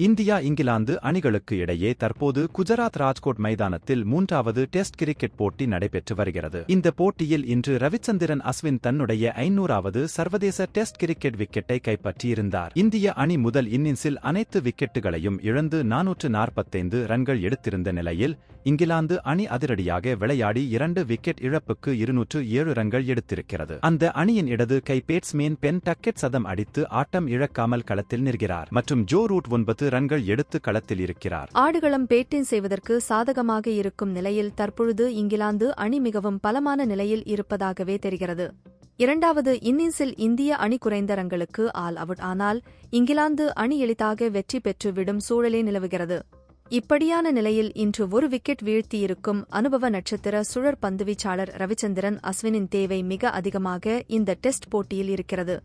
India England அணிகளுக்கு இடையே தற்போது குஜராத் ராஜ்கோட் மைதானத்தில் மூன்றாவது டெஸ்ட் கிரிக்கெட் போட்டி நடைபெற்று வருகிறது. இந்த போட்டியில் இன்று ரவிச்சந்திரன் அஸ்வின் தன்னுடைய ஐநூறாவது சர்வதேச டெஸ்ட் கிரிக்கெட் விக்கெட்டை கைப்பற்றியிருந்தார். இந்திய அணி முதல் இன்னிங்ஸில் அனைத்து விக்கெட்டுகளையும் இழந்து நானூற்று நாற்பத்தைந்து ரன்கள் எடுத்திருந்த நிலையில் இங்கிலாந்து அணி அதிரடியாக விளையாடி இரண்டு விக்கெட் இழப்புக்கு இருநூற்று ஏழு ரன்கள் எடுத்திருக்கிறது. அந்த அணியின் இடது கை பேட்ஸ்மேன் பென் டக்கெட் சதம் அடித்து ஆட்டம் இழக்காமல் களத்தில் நிற்கிறார். மற்றும் ஜோ ரூட் ஒன்பது ரன்கள் எடுத்து களத்தில் இருக்கிறார். ஆடுகளம் பேட்டிங் செய்வதற்கு சாதகமாக இருக்கும் நிலையில் தற்பொழுது இங்கிலாந்து அணி மிகவும் பலமான நிலையில் இருப்பதாகவே தெரிகிறது. இரண்டாவது இன்னிங்ஸில் இந்திய அணி குறைந்த ரன்களுக்கு ஆல் அவுட் ஆனால் இங்கிலாந்து அணி எளிதாக வெற்றி பெற்று விடும் சூழலே நிலவுகிறது. இப்படியான நிலையில் இன்று ஒரு விக்கெட் வீழ்த்தியிருக்கும் அனுபவ நட்சத்திர சுழற் பந்துவீச்சாளர் ரவிச்சந்திரன் அஸ்வினின் தேவை மிக அதிகமாக இந்த டெஸ்ட் போட்டியில் இருக்கிறது.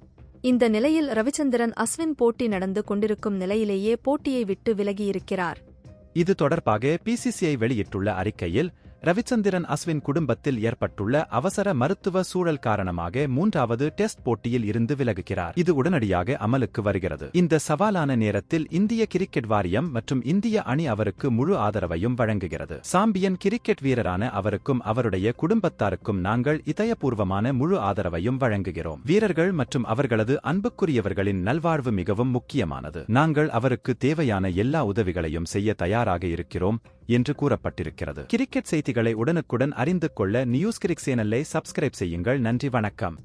இந்த நிலையில் ரவிச்சந்திரன் அஸ்வின் போட்டி நடந்து கொண்டிருக்கும் நிலையிலேயே போட்டியை விட்டு விலகியிருக்கிறார். இது தொடர்பாக பிசிசிஐ வெளியிட்டுள்ள அறிக்கையில் ரவிச்சந்திரன் அஸ்வின் குடும்பத்தில் ஏற்பட்டுள்ள அவசர மருத்துவ சூழல் காரணமாக மூன்றாவது டெஸ்ட் போட்டியில் இருந்து விலகுகிறார். இது உடனடியாக அமலுக்கு வருகிறது. இந்த சவாலான நேரத்தில் இந்திய கிரிக்கெட் வாரியம் மற்றும் இந்திய அணி அவருக்கு முழு ஆதரவையும் வழங்குகிறது. சாம்பியன் கிரிக்கெட் வீரரான அவருக்கும் அவருடைய குடும்பத்தாருக்கும் நாங்கள் இதயபூர்வமான முழு ஆதரவையும் வழங்குகிறோம். வீரர்கள் மற்றும் அவர்களது அன்புக்குரியவர்களின் நல்வாழ்வு மிகவும் முக்கியமானது. நாங்கள் அவருக்கு தேவையான எல்லா உதவிகளையும் செய்ய தயாராக இருக்கிறோம். என்று கூறப்பட்டிருக்கிறது. கிரிக்கெட் செய்திகளை உடனுக்குடன் அறிந்து கொள்ள நியூஸ் கிரிக் சேனலை சப்ஸ்கிரைப் செய்யுங்கள். நன்றி வணக்கம்.